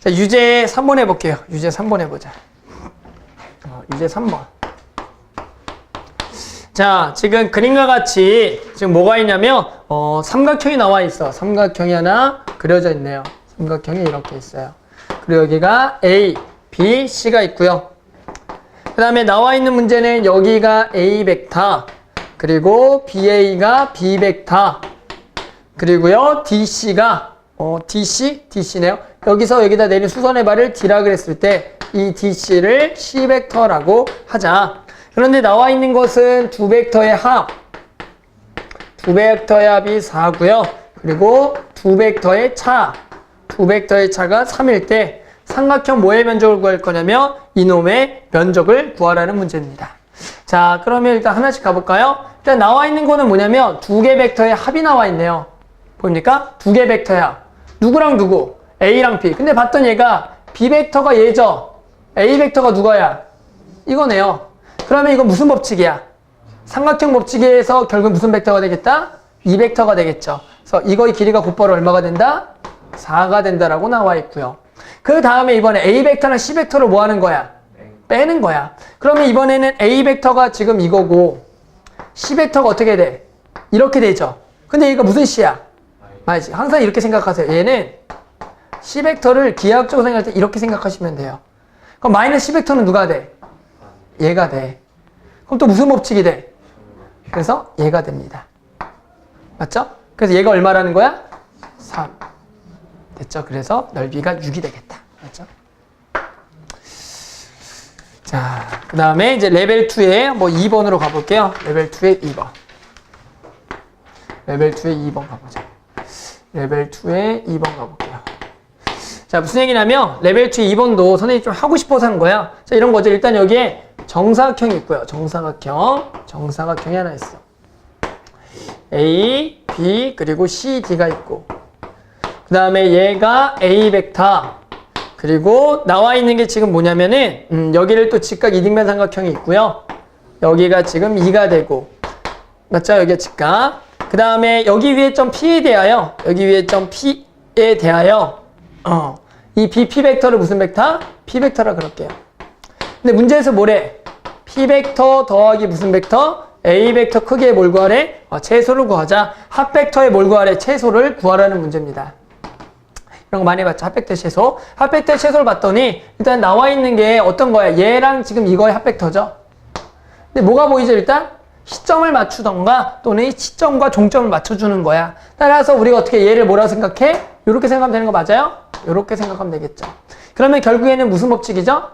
자, 유제 3번 해볼게요. 유제 3번 해보자. 어, 유제 3번. 자, 지금 그림과 같이 지금 뭐가 있냐면, 어, 삼각형이 나와 있어. 삼각형이 하나 그려져 있네요. 삼각형이 이렇게 있어요. 그리고 여기가 A, B, C가 있고요. 그 다음에 나와 있는 문제는 여기가 A 벡터, 그리고 BA가 B 벡터, 그리고요, DC가, 어, DC? DC네요. 여기서 여기다 내린 수선의 발을 D라 그랬을 때, 이 DC를 C 벡터라고 하자. 그런데 나와 있는 것은 두 벡터의 합. 두 벡터의 합이 4고요. 그리고 두 벡터의 차. 두 벡터의 차가 3일 때 삼각형 뭐의 면적을 구할 거냐면 이놈의 면적을 구하라는 문제입니다. 자, 그러면 일단 하나씩 가볼까요? 일단 나와 있는 거는 뭐냐면 두 개 벡터의 합이 나와 있네요. 보입니까? 두 개 벡터의 합. 누구랑 누구? A랑 B. 근데 봤던 얘가 B 벡터가 얘죠. A 벡터가 누가야? 이거네요. 그러면 이건 무슨 법칙이야? 삼각형 법칙에서 결국 무슨 벡터가 되겠다? 2벡터가 되겠죠. 그래서 이거의 길이가 곧바로 얼마가 된다? 4가 된다라고 나와 있고요. 그 다음에 이번에 A 벡터랑 C 벡터를 뭐 하는 거야? 빼는 거야. 그러면 이번에는 A 벡터가 지금 이거고 C 벡터가 어떻게 돼? 이렇게 되죠. 근데 얘가 무슨 C야? 항상 이렇게 생각하세요. 얘는 C 벡터를 기하학적으로 생각할 때 이렇게 생각하시면 돼요. 그럼 마이너스 C 벡터는 누가 돼? 얘가 돼. 그럼 또 무슨 법칙이 돼? 그래서 얘가 됩니다. 맞죠? 그래서 얘가 얼마라는 거야? 3. 됐죠? 그래서 넓이가 6이 되겠다. 맞죠? 자, 그 다음에 이제 레벨 2에 뭐 2번으로 가볼게요. 레벨 2에 2번. 레벨 2에 2번 가보자. 레벨 2에 2번 가볼게요. 자, 무슨 얘기냐면, 레벨 2 2번도 선생님이 좀 하고 싶어서 한 거야. 자, 이런 거죠. 일단 여기에 정사각형이 있고요. 정사각형. 정사각형이 하나 있어. A, B, 그리고 C, D가 있고. 그 다음에 얘가 A 벡터. 그리고 나와 있는 게 지금 뭐냐면은, 음, 여기를 또 직각 이등변 삼각형이 있고요. 여기가 지금 2가 되고. 맞죠? 여기가 직각. 그 다음에 여기 위에 점 P에 대하여, 여기 위에 점 P에 대하여, 어, 이 B, P 벡터를 무슨 벡터? P 벡터라 그럴게요. 근데 문제에서 뭐래? P 벡터 더하기 무슨 벡터? A 벡터 크기의 뭘 구하래? 어, 최소를 구하자. 합 벡터의 뭘 구하래? 최소를 구하라는 문제입니다. 이런 거 많이 봤죠? 합 벡터 최소. 합 벡터 최소를 봤더니 일단 나와 있는 게 어떤 거야? 얘랑 지금 이거의 합 벡터죠. 근데 뭐가 보이죠? 일단 시점을 맞추던가 또는 이 시점과 종점을 맞춰주는 거야. 따라서 우리가 어떻게 얘를 뭐라고 생각해? 이렇게 생각하면 되는 거 맞아요? 이렇게 생각하면 되겠죠. 그러면 결국에는 무슨 법칙이죠?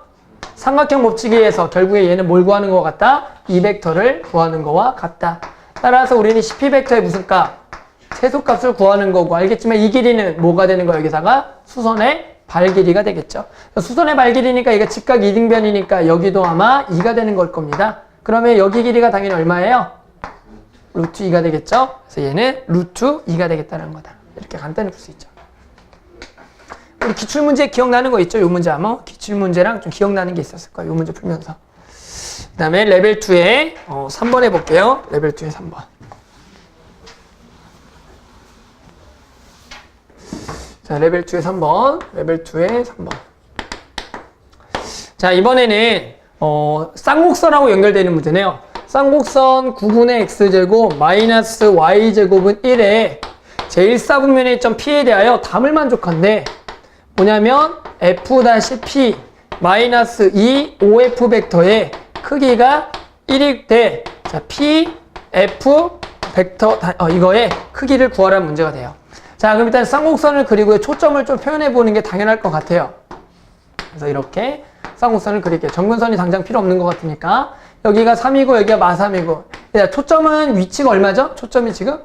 삼각형 법칙에 의해서 결국에 얘는 뭘 구하는 것 같다? 이 벡터를 구하는 거와 같다. 따라서 우리는 CP 벡터의 무슨 값? 최소값을 구하는 거고 알겠지만 이 길이는 뭐가 되는 거야 여기다가 수선의 발 길이가 되겠죠. 수선의 발 길이니까 이게 직각 이등변이니까 여기도 아마 2가 되는 걸 겁니다. 그러면 여기 길이가 당연히 얼마예요? 루트 2가 되겠죠. 그래서 얘는 루트 2가 되겠다는 거다. 이렇게 간단히 풀 수 있죠. 우리 기출문제 기억나는 거 있죠? 요 문제 아마 기출문제랑 좀 기억나는 게 있었을 거예요. 요 문제 풀면서. 그 다음에 레벨 2에 어, 3번 해볼게요. 레벨 2에 3번. 자, 레벨 2에 3번. 레벨 2에 3번. 자, 이번에는 어, 쌍곡선하고 연결되는 문제네요. 쌍곡선 9분의 x제곱 마이너스 y제곱은 1에 제1사분면의 점 P에 대하여 담을 만족한데 뭐냐면 f-p 마이너스 2 OF 벡터의 크기가 1일 때 자, P, F 벡터 다- 어, 이거의 크기를 구하라는 문제가 돼요. 자, 그럼 일단 쌍곡선을 그리고 초점을 좀 표현해 보는 게 당연할 것 같아요. 그래서 이렇게 쌍곡선을 그릴게요. 정근선이 당장 필요 없는 것 같으니까 여기가 3이고 여기가 마3이고 초점은 위치가 얼마죠? 초점이 지금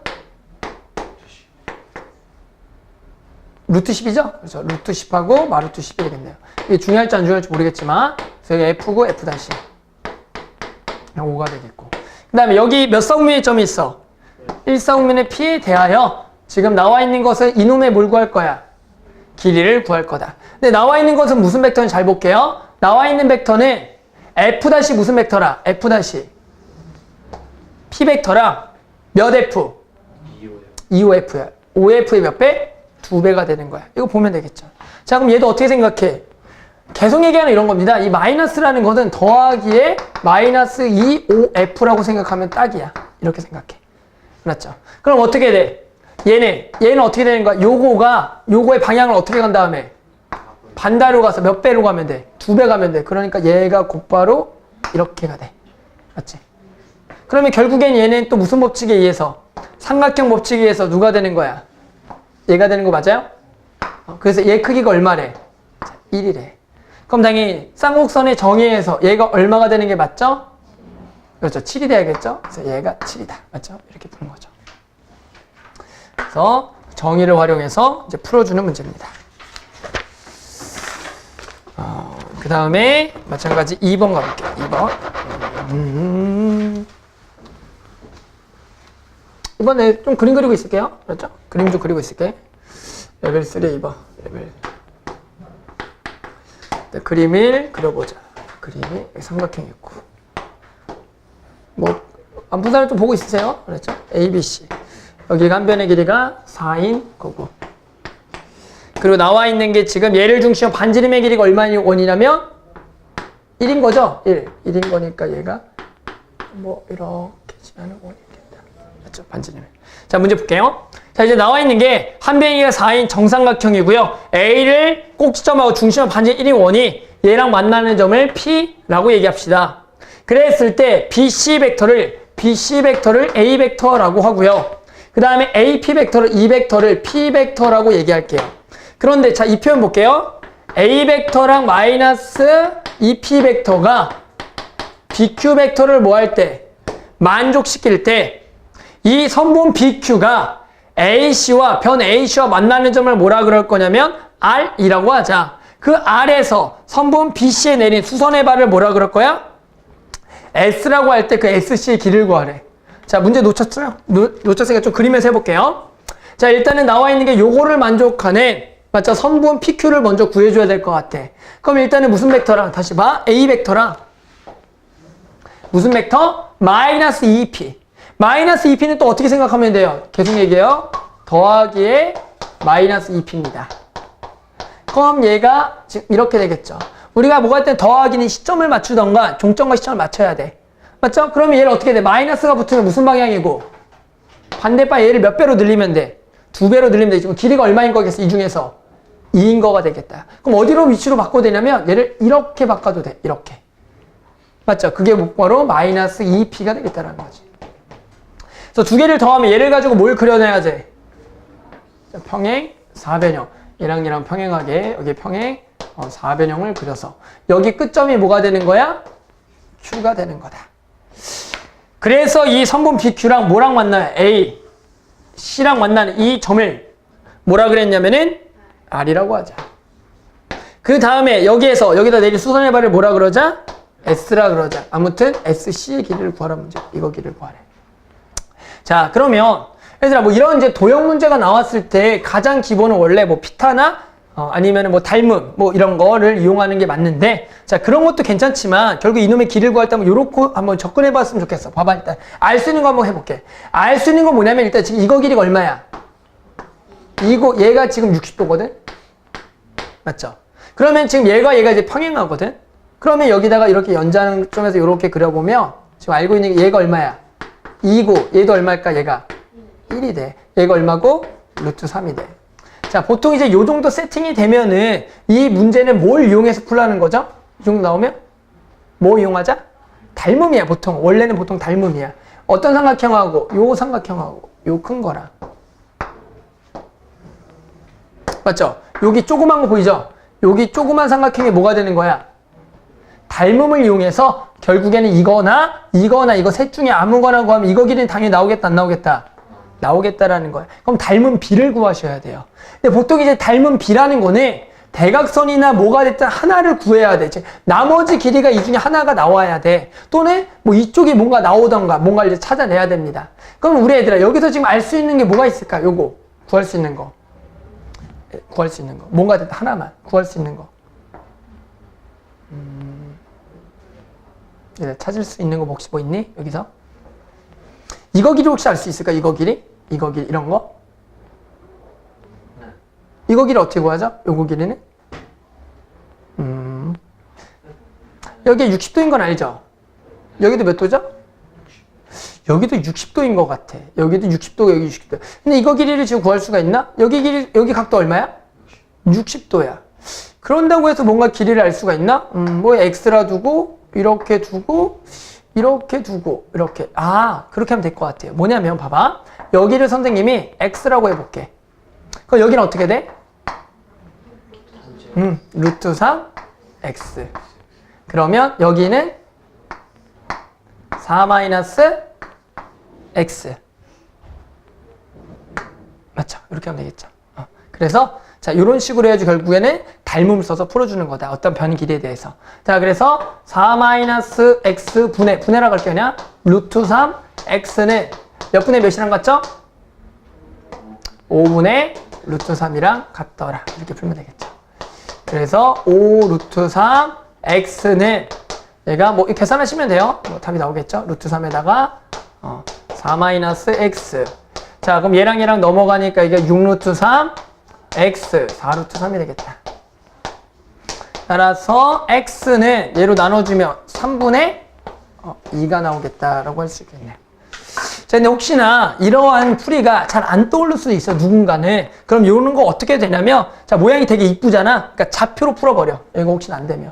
루트 10이죠? 그래서 루트 10하고 마루트 10이 되겠네요. 이게 중요할지 안 중요할지 모르겠지만 그래서 여기 F고 F 다시 5가 되겠고 그 다음에 여기 몇 사분면의 점이 있어? 1사분면의 P에 대하여 지금 나와 있는 것은 이놈의 뭘 구할 거야? 길이를 구할 거다. 근데 나와 있는 것은 무슨 벡터인지 잘 볼게요. 나와 있는 벡터는 F 다시 무슨 벡터라? F 다시 P 벡터랑 몇 F? 2OF야. 5F의 몇 배? 두 배가 되는 거야. 이거 보면 되겠죠. 자, 자, 그럼 얘도 어떻게 생각해? 계속 얘기하는 이런 겁니다. 이 마이너스라는 것은 더하기에 마이너스 2OF라고 생각하면 딱이야. 이렇게 생각해. 맞죠? 그럼 어떻게 돼? 얘네, 얘는 어떻게 되는 거야? 요거가, 요거의 방향을 어떻게 간 다음에? 반대로 가서 몇 배로 가면 돼? 두 배 가면 돼. 그러니까 얘가 곧바로 이렇게가 돼. 맞지? 그러면 결국엔 얘는 또 무슨 법칙에 의해서? 삼각형 법칙에 의해서 누가 되는 거야? 얘가 되는 거 맞아요? 어, 그래서 얘 크기가 얼마래? 자, 1이래. 그럼 당연히 쌍곡선의 정의에서 얘가 얼마가 되는 게 맞죠? 그렇죠. 7이 돼야겠죠? 그래서 얘가 7이다. 맞죠? 이렇게 푸는 거죠. 그래서 정의를 활용해서 이제 풀어주는 문제입니다. 어, 그 다음에 마찬가지 2번 가볼게요. 2번. 음. 이번에 좀 그림 그리고 있을게요. 그렇죠? 그림 좀 그리고 있을게. 레벨 3 2번. 레벨. 네, 그림 1 그려보자. 그림이 삼각형 있고. 뭐, 안푼 사람 좀 보고 있으세요? 그렇죠? A, B, C. 여기가 한 변의 길이가 4인 거고. 그리고 나와 있는 게 지금 얘를 중심으로 반지름의 길이가 얼마인 원이냐면 1인 거죠? 1. 1인 거니까 얘가 뭐 이렇게 지나는 원이겠다. 맞죠? 반지름에. 자, 문제 볼게요. 자, 이제 나와 있는 게 한 변의 길이가 4인 정삼각형이고요. A를 꼭지점하고 중심을 반지 1인 원이 얘랑 만나는 점을 P라고 얘기합시다. 그랬을 때 BC 벡터를 BC 벡터를 A 벡터라고 하고요. 그 다음에 AP 벡터를 E 벡터를 P 벡터라고 얘기할게요. 그런데 자, 이 표현 볼게요. A 벡터랑 마이너스 EP 벡터가 BQ 벡터를 뭐 할 때? 만족시킬 때 이 선분 BQ가 AC와 변 AC와 만나는 점을 뭐라 그럴 거냐면 R이라고 하자. 그 R에서 선분 BC에 내린 수선의 발을 뭐라 그럴 거야? S라고 할 때 그 SC의 길을 구하래. 자, 문제 놓쳤어요? 놓, 놓쳤으니까 좀 그림에서 해볼게요. 자, 일단은 나와 있는 게 요거를 만족하는, 맞죠? 선분 PQ를 먼저 구해줘야 될 것 같아. 그럼 일단은 무슨 벡터랑, 다시 봐. A 벡터랑, 무슨 벡터? 마이너스 2P. 마이너스 2P는 또 어떻게 생각하면 돼요? 계속 얘기해요. 더하기에 마이너스 2P입니다. 그럼 얘가 지금 이렇게 되겠죠. 우리가 뭐가 할때 더하기는 시점을 맞추던가 종점과 시점을 맞춰야 돼. 맞죠? 그러면 얘를 어떻게 돼? 마이너스가 붙으면 무슨 방향이고? 반대방 얘를 몇 배로 늘리면 돼? 두 배로 늘리면 돼. 지금 길이가 얼마인 거겠어? 이 중에서 2인 거가 되겠다. 그럼 어디로 위치로 바꿔도 되냐면 얘를 이렇게 바꿔도 돼. 이렇게. 맞죠? 그게 바로 마이너스 2p가 되겠다라는 거지. 그래서 두 개를 더하면 얘를 가지고 뭘 그려내야 돼? 자, 평행 4변형. 얘랑 얘랑 평행하게 여기 평행 어, 4변형을 그려서 여기 끝점이 뭐가 되는 거야? Q가 되는 거다. 그래서 이 선분 BQ랑 뭐랑 만나요? A, C랑 만나는 이 점을 뭐라 그랬냐면은 R이라고 하자. 그 다음에 여기에서 여기다 내린 수선의 발을 뭐라 그러자? S라 그러자. 아무튼 SC의 길이를 구하라 문제. 이거 길이를 구하래. 자, 그러면 얘들아 뭐 이런 이제 도형 문제가 나왔을 때 가장 기본은 원래 뭐 피타나 어, 아니면 뭐 닮음 뭐 이런 거를 이용하는 게 맞는데 자 그런 것도 괜찮지만 결국 이놈의 길을 구할 때 한번 요렇게 한번 접근해 봤으면 좋겠어 봐봐 일단 알 수 있는 거 한번 해볼게 알 수 있는 건 뭐냐면 일단 지금 이거 길이가 얼마야 이거 얘가 지금 60도거든 맞죠 그러면 지금 얘가 얘가 이제 평행하거든 그러면 여기다가 이렇게 연장점에서 이렇게 그려보면 지금 알고 있는 게 얘가 얼마야 2고 얘도 얼마일까 얘가 1이 돼 얘가 얼마고 루트 3이 돼 자, 보통 이제 요 정도 세팅이 되면은 이 문제는 뭘 이용해서 풀라는 거죠? 이 정도 나오면? 뭐 이용하자? 닮음이야, 보통. 원래는 보통 닮음이야. 어떤 삼각형하고, 요 삼각형하고, 요 큰 거랑. 맞죠? 여기 조그만 거 보이죠? 여기 조그만 삼각형이 뭐가 되는 거야? 닮음을 이용해서 결국에는 이거나 이거나 이거 셋 중에 아무거나 구하면 이거 길이는 당연히 나오겠다, 안 나오겠다? 나오겠다라는 거예요. 그럼 닮은 비를 구하셔야 돼요. 근데 보통 이제 닮은 비라는 거는 대각선이나 뭐가 됐든 하나를 구해야 돼. 즉, 나머지 길이가 이 중에 하나가 나와야 돼. 또는 뭐 이쪽이 뭔가 나오던가 뭔가를 이제 찾아내야 됩니다. 그럼 우리 애들아 여기서 지금 알 수 있는 게 뭐가 있을까? 요거 구할 수 있는 거. 구할 수 있는 거. 뭔가 하나만 구할 수 있는 거. 음, 찾을 수 있는 거 혹시 뭐 있니? 여기서? 이거 길이 혹시 알 수 있을까? 이거 길이? 이거 길 이런 거? 네. 이거 길이 어떻게 구하죠? 요거 길이는? 음. 여기 60도인 건 알죠? 여기도 몇 도죠? 여기도 60도인 것 같아. 여기도 60도, 여기 60도. 근데 이거 길이를 지금 구할 수가 있나? 여기 길이, 여기 각도 얼마야? 60도야. 그런다고 해서 뭔가 길이를 알 수가 있나? 음, 뭐 x라 두고, 이렇게 두고, 이렇게 두고, 이렇게. 아, 그렇게 하면 될 것 같아요. 뭐냐면, 봐봐. 여기를 선생님이 x라고 해볼게. 그럼 여기는 어떻게 돼? 음, 루트 3 x. 그러면 여기는 4 마이너스 x. 맞죠? 이렇게 하면 되겠죠. 어. 그래서 자 이런 식으로 해야지 결국에는 닮음을 써서 풀어주는 거다. 어떤 변 길이에 대해서. 자 그래서 4 마이너스 x 분의 분해라고 할게 그냥 루트 3 x는 몇 분의 몇이랑 같죠? 5분의 루트 3이랑 같더라. 이렇게 풀면 되겠죠. 그래서 5 루트 3 x는 얘가 뭐 계산하시면 돼요. 뭐 답이 나오겠죠. 루트 3에다가 어, 4 마이너스 x. 자 그럼 얘랑 얘랑 넘어가니까 이게 6 루트 3 x 4 루트 3이 되겠다. 따라서 x는 얘로 나눠주면 3분의 어, 2가 나오겠다라고 할 수 있겠네요. 자, 근데 혹시나 이러한 풀이가 잘 안 떠오를 수도 있어, 누군가는. 그럼 이런 거 어떻게 되냐면, 자, 모양이 되게 이쁘잖아? 그러니까 좌표로 풀어버려. 이거 혹시나 안 되면.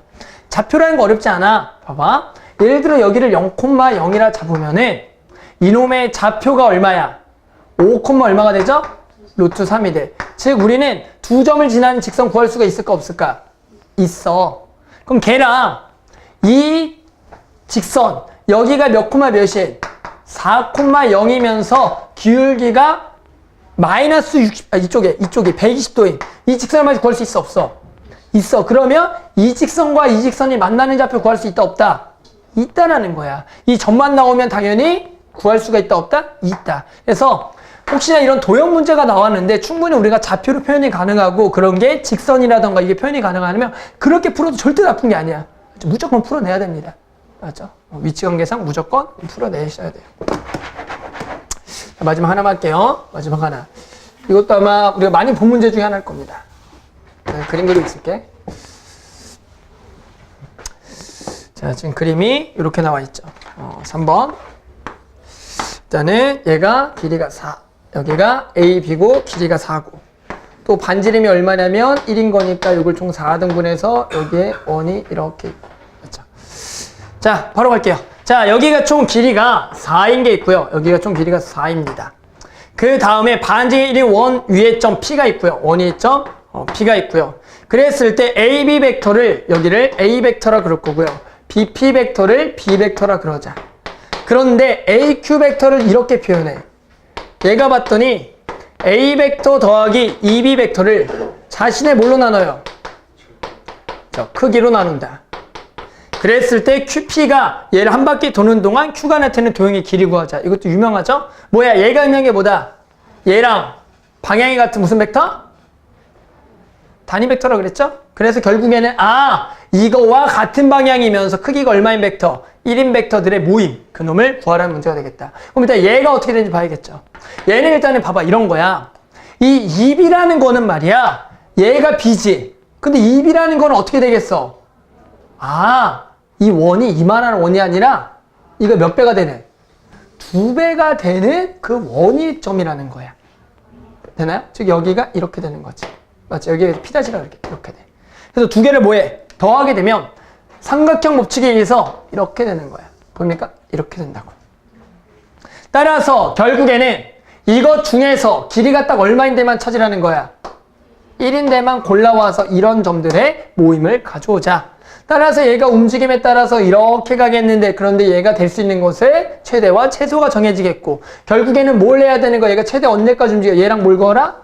좌표라는 거 어렵지 않아. 봐봐. 예를 들어 여기를 0,0이라 잡으면은, 이놈의 좌표가 얼마야? 5, 얼마가 되죠? 루트 3이 돼. 즉, 우리는 두 점을 지나는 직선 구할 수가 있을까, 없을까? 있어. 그럼 걔랑 이 직선, 여기가 몇 콤마 몇이? 4,0이면서 기울기가 마이너스 60, 아, 이쪽에, 이쪽에 120도인 이 직선을 마저 구할 수 있어, 없어? 있어. 그러면 이 직선과 이 직선이 만나는 좌표 구할 수 있다, 없다? 있다라는 거야. 이 점만 나오면 당연히 구할 수가 있다, 없다? 있다. 그래서 혹시나 이런 도형 문제가 나왔는데 충분히 우리가 좌표로 표현이 가능하고 그런 게 직선이라던가 이게 표현이 가능하면 그렇게 풀어도 절대 나쁜 게 아니야. 무조건 풀어내야 됩니다. 맞죠? 어, 위치 관계상 무조건 풀어내셔야 돼요. 자, 마지막 하나만 할게요. 마지막 하나. 이것도 아마 우리가 많이 본 문제 중에 하나일 겁니다. 네, 그림 그리고 있을게. 자, 지금 그림이 이렇게 나와 있죠. 어, 3번. 일단은 얘가 길이가 4. 여기가 A, B고 길이가 4고. 또 반지름이 얼마냐면 1인 거니까 이걸 총 4등분해서 여기에 원이 이렇게 있고. 맞죠? 자, 바로 갈게요. 자, 여기가 총 길이가 4인 게 있고요. 여기가 총 길이가 4입니다. 그 다음에 반지의 1이 원 위에 점 P가 있고요. 원 위에 점 어, P가 있고요. 그랬을 때 AB 벡터를 여기를 A 벡터라 그럴 거고요. BP 벡터를 B 벡터라 그러자. 그런데 AQ 벡터를 이렇게 표현해. 얘가 봤더니 A 벡터 더하기 EB 벡터를 자신의 뭘로 나눠요? 저 크기로 나눈다. 그랬을 때 QP가 얘를 한 바퀴 도는 동안 Q가 나타내는 도형의 길이 구하자. 이것도 유명하죠? 뭐야, 얘가 유명한 게 뭐다? 얘랑 방향이 같은 무슨 벡터? 단위 벡터라 그랬죠? 그래서 결국에는 아 이거와 같은 방향이면서 크기가 얼마인 벡터? 1인 벡터들의 모임 그 놈을 구하라는 문제가 되겠다. 그럼 일단 얘가 어떻게 되는지 봐야겠죠. 얘는 일단은 봐봐 이런 거야. 이 2B라는 거는 말이야 얘가 B지. 근데 2B라는 거는 어떻게 되겠어? 아 이 원이 이만한 원이 아니라 이거 몇 배가 되는? 두 배가 되는 그 원위점이라는 거야. 되나요? 즉 여기가 이렇게 되는 거지. 맞지? 여기가 피다지라 이렇게 이렇게 돼. 그래서 두 개를 뭐해? 더하게 되면 삼각형 법칙에 의해서 이렇게 되는 거야. 보입니까? 이렇게 된다고. 따라서 결국에는 이것 중에서 길이가 딱 얼마인데만 찾으라는 거야. 1인데만 골라와서 이런 점들의 모임을 가져오자. 따라서 얘가 움직임에 따라서 이렇게 가겠는데 그런데 얘가 될 수 있는 곳에 최대와 최소가 정해지겠고 결국에는 뭘 해야 되는 거야? 얘가 최대 언제까지 움직여? 얘랑 뭘 그어라?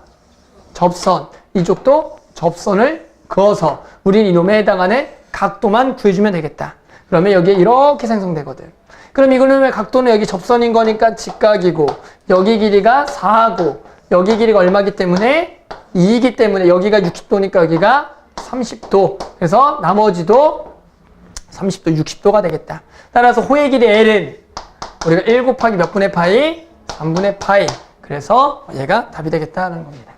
접선. 이쪽도 접선을 그어서 우린 이놈에 해당하는 각도만 구해주면 되겠다. 그러면 여기에 이렇게 생성되거든. 그럼 이거는 각도는 여기 접선인 거니까 직각이고 여기 길이가 4고 여기 길이가 얼마기 때문에 2이기 때문에 여기가 60도니까 여기가 30도. 그래서 나머지도 30도, 60도가 되겠다. 따라서 호의 길이 L은 우리가 1 곱하기 몇 분의 파이? 3분의 파이. 그래서 얘가 답이 되겠다는 겁니다.